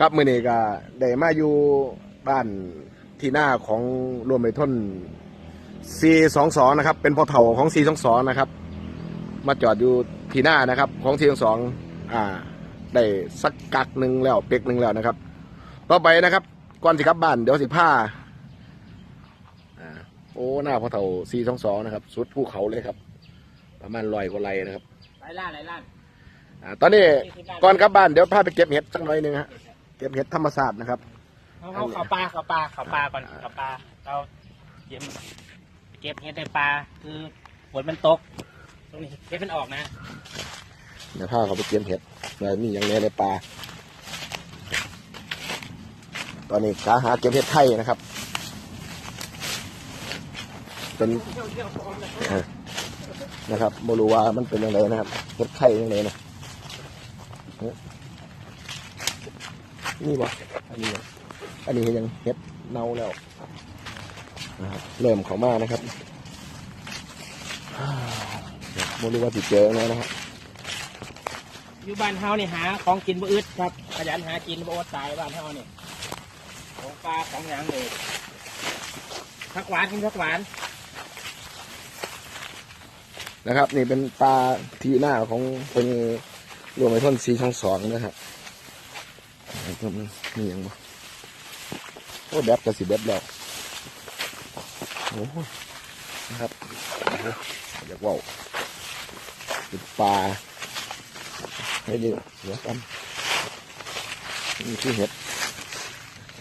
ครับมื่อนี้ก็ได้มาอยู่บ้านที่หน้าของรวมไปทน C22 นะครับ เป็นพ่อเฒ่าของ C22 นะครับ มาจอดอยู่ที่หน้านะครับ ของ C22 อ่า ได้สักกักหนึ่งแล้วเป็กหนึ่งแล้วนะครับ ต่อไปนะครับ ก่อนสิกลับบ้านเดี๋ยวสิผ้าอ่าโอ้หน้าพ่อเฒ่า C22 นะครับ สุดภูเขาเลยครับ ประมาณลอยกว่าไรนะครับหลายล้านหลายล้านอ่าตอนนี้ก่อนกลับบ้านเดี๋ยวพาไปเก็บเห็ดสักหน่อยหนึงฮะ เก็บเห็ดธรรมศาสตร์นะครับเขาเขาเขาปลาเขาปลาเขาปลาก่อนเขาปลาเราเก็บเก็บเห็ดในปลาคือฝนมันตก ตรงนี้เห็ดมันออกนะเดี๋ยวพาเขาไปเก็บเห็ดแล้วมีอย่างนี้ในป่าตอนนี้ขาหาเก็บเห็ดไข่นะครับ เป็นเออนะครับไม่รู้ว่ามันเป็นยังไงนะครับ เห็ดไข่ยังไงนะเอ๊ะ นี่บ่อันนี้บ่อันนี้ยังเห็ดเน่าแล้วนะครับเริ่มเขามานะครับไม่รู้ว่าติดเจอไงนะครับอยู่บ้านเฮาเนี่ยหาของกินบ่อึดครับขยันหากินบ่อดตายบ้านเฮาเนี่ยของปลาของหยังเลยผักหวานกินผักหวานนะครับ นี่เป็นปลาที่หน้าของเป็นรวมไปท่อนสีช่องสองนะครับ นี่ยังบ่โอ้แดบกระสีแดบแล้วโอ้นะครับอยากว่าเป็นปลาให้ดีเดี๋ยวกันนี่คือเห็ด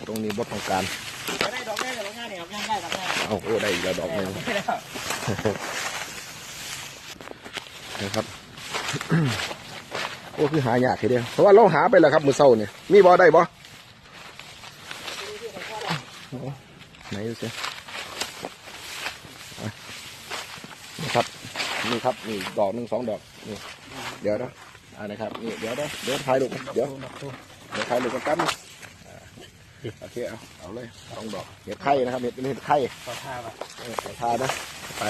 ตรงนี้บ่ต้องการได้ดอกได้ดอกง่ายเนี่ยดอกง่ายได้ดอกง่ายเอาโอ้ได้อีกแล้วดอกหนึงได้แล้วนะครับ โอ้คือหายากทีเดียวเพราะว่าเราหาไปแล้วครับมือเศร้าเนี่ยมีบ่ได้บ่ไหนดูสิอะครับนี่ครับนี่ดอกหนึ่งสองดอกนี่เดี๋ยวนะอ่านะครับนี่เดี๋ยวนะเดี๋ยวถ่ายรูกเดี๋ยวเดี๋ยวถ่ายรูปกันแป๊บนึงอ่าโอเคเอาเอาเลยสองดอกเห็ดไข่นะครับเห็ดเห็ดไข่ขอทาว่ะเออขอทานะไป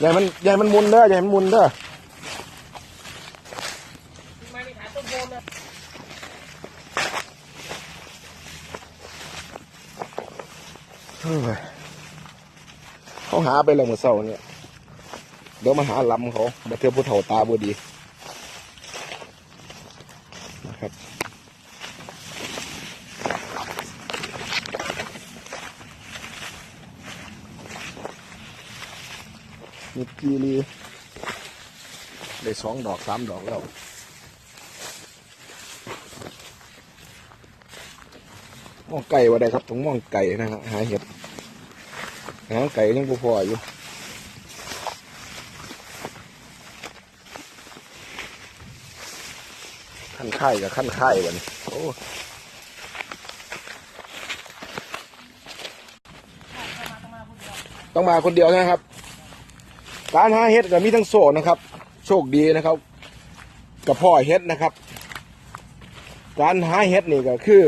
ให้มันให้มันมุนเด้อให้มันมุนเด้อ มาในฐานต้นโพมนะ เขาหาไปแล้วเมื่อเช้าเนี่ยเดี๋ยวมาหาลำเขามาเทือผู้เฒ่าตาบดีนะครับมีกีรีได้สองดอกสามดอกแล้ว มองไก่ว่าได้ครับต้องมองไก่นะฮะหาเห็ดหาไก่ยังพออยู่ขั้นค่กับขั้นค่ายกันโอ้ต้องมาคนเดียวนะครับการหาเห็ดก็มีทั้งโซนะครับ โชคดีนะครับ กับพ่อเห็ดนะครับการหาเห็ดนี่ก็คือ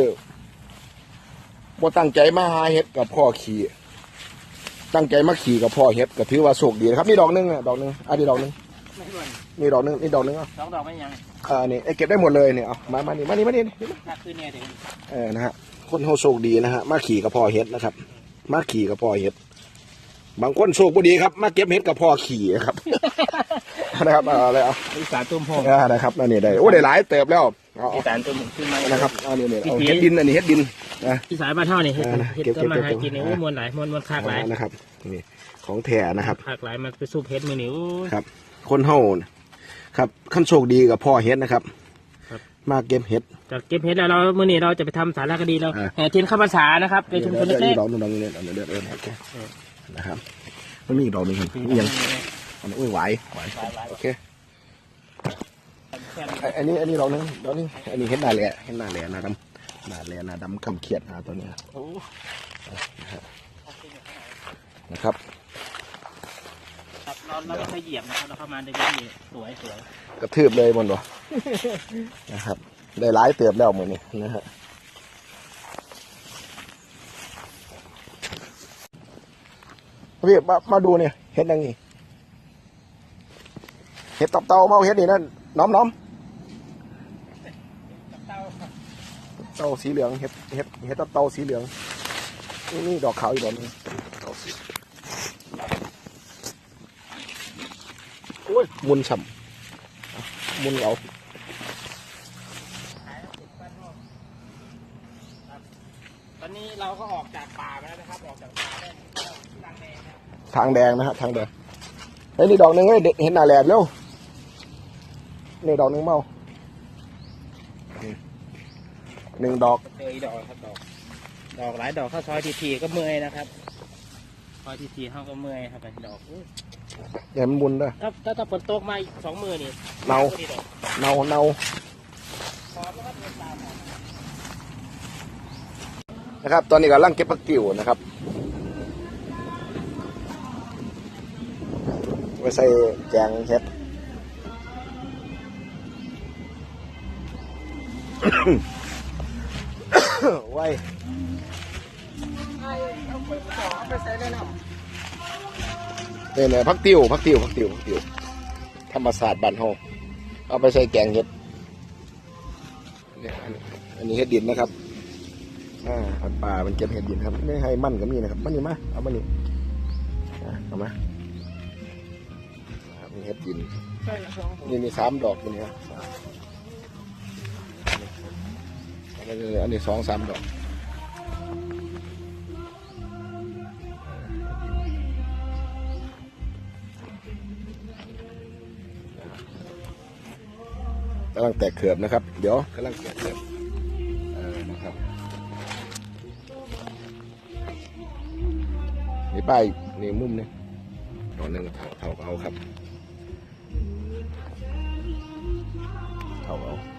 บ่ตั้งใจมาหาเห็ดกับพ่อขี่ตั้งใจมาขี่กับพ่อเห็ดก็ถือว่าโชคดีนะครับนี่ดอกหนึงอะดอกหนึงอันนี้ดอกหนึงไม่ด่วนนี่ดอกหนึงนี่ดอกหนึงอะสองดอกไม่ยังอ่านี่ไอ้เก็บได้หมดเลยเนี่ยเอามามานี่มานี่มานี่นี่ถ้าคืนเนี่ยถึงเออนะฮะคนเขาโชคดีนะฮะมาขี่กับพ่อเห็ดนะครับ มาขี่กับพ่อเห็ด บางคนโชคบ่ดีครับ มาเก็บเห็ดกับพ่อขี่ครับ นะครับเอาเลยเอาอีสานตุ้มโพมอ่านะครับนั่นนี่ได้โอ้ได้หลายเติบแล้ว เอาอีสานตุ้มขึ้นมาเอานะครับเอานี่นี่เอาอีกทีเห็ดดินอันนี้เห็ดดินนะ อีสานบ้านเท่านี่เห็ดอ่าเห็ดเก็บก็มาเก็บหาเก็บกินเนี่ยอ่าโอ้มวนหลายมวนมวนคากหลายนะครับนี่ของแท้นะครับ คากหลายมาไปซุปเห็ดมือนิ้ว ครับ คนเฮาน่ะครับขั้นโชคดีกับพ่อเฮ็ดนะครับ ครับ มาเก็บเห็ด จากเก็บเห็ดแล้วเราเมื่อนี้เราจะไปทำสารคดีเราอ่า แห่เทียนข้าวพรรษานะครับในชุมชนเดี๋ยวเล็อีกกดอกหนึงดอกหนึงเนี่ยเดี๋ยวเดี๋ยวเดี๋ยวเดี๋ยวโอเคเออนะครับมันมีอีกดอกหนึงครับนี่ยังอันนี้อุ้ยไหวไหวโอเคไอ้อันนี้อันนี้ดอกหนึงดอกหนึงอันนี้เห็ดหน้าแหล่เห็ดหน้าแหล่หน้าดำหน้าแหล่หน้าดำคำเขียดหาตัวเนี้ยโอ้นะครับครับเราเราไม่เคยเหยียบนะครับเราเข้ามาได้ดีสวยสวยกระทืบเลยมันบ่นะครับ ได้หลายเติบแล้วมือนี้นะฮะพี่มามาดูเนี่ยเห็ดยังไงเห็ดตับเตาเมาเห็ดนี่นั่น น้อมน้อมเต้าสีเหลืองเห็ดเห็ดเห็ดตับเต้าสีเหลืองนี่นี่ดอกขาวอีกดอกหนึงเต้าสีโอ้ยมุนฉ่ำมุนเอาตอนนี้เราก็ออกจากป่ามาแล้วนะครับ ออกจากป่าได้ทางแดงนะครับทางแดงนะฮะทางแดงเฮ้ยนี่ดอกหนึ่งเฮ้ยเด็กเห็นหน้าแหลมเร็ว นี่ดอกหนึ่งเมานี่หนึ่งดอกเจออีดอกครับดอก ดอกหลายดอกเข้าซอยทีทีก็เมื่อยนะครับซอยทีทีเขาก็เมื่อยครับไอ้ดอกอุ๊ยอย่าให้มันมุนด้วยถ้าถ้าถ้าฝนตกมาอีกสองมือนี่เนาก็ดีดอกเนาเนาพร้อมแล้วครับเดินตามมานะครับ ตอนนี้กำลังเก็บผักกิ่วนะครับไว้ใส่แกงเห็ด ไว้เอาไปต่อเอาไปใส่ได้แล้วเนี่ยเนี่ยผักติวผักติวผักติวผักติวธรรมศาสตร์บ้านเฮาเอาไปใส่แกงเห็ดเนี่ยอันนี้เห็ดดินนะครับอ่าผัดป่ามันเก็บเห็ดดินครับไม่ให้มันก็มีนะครับมันนี่มาเอามานี่เอามามีเห็ดดินใช่สองผมนี่มีสามดอกนี่ครับ อันนี้อันนี้สองสามดอกกำลังแตกเขือบนะครับ เดี๋ยวกำลังแตกเขือบเออนะครับนี่ป้ายนี่มุมนี่ดอกหนึ่งเท่าเท่าเอาครับเท่าเอา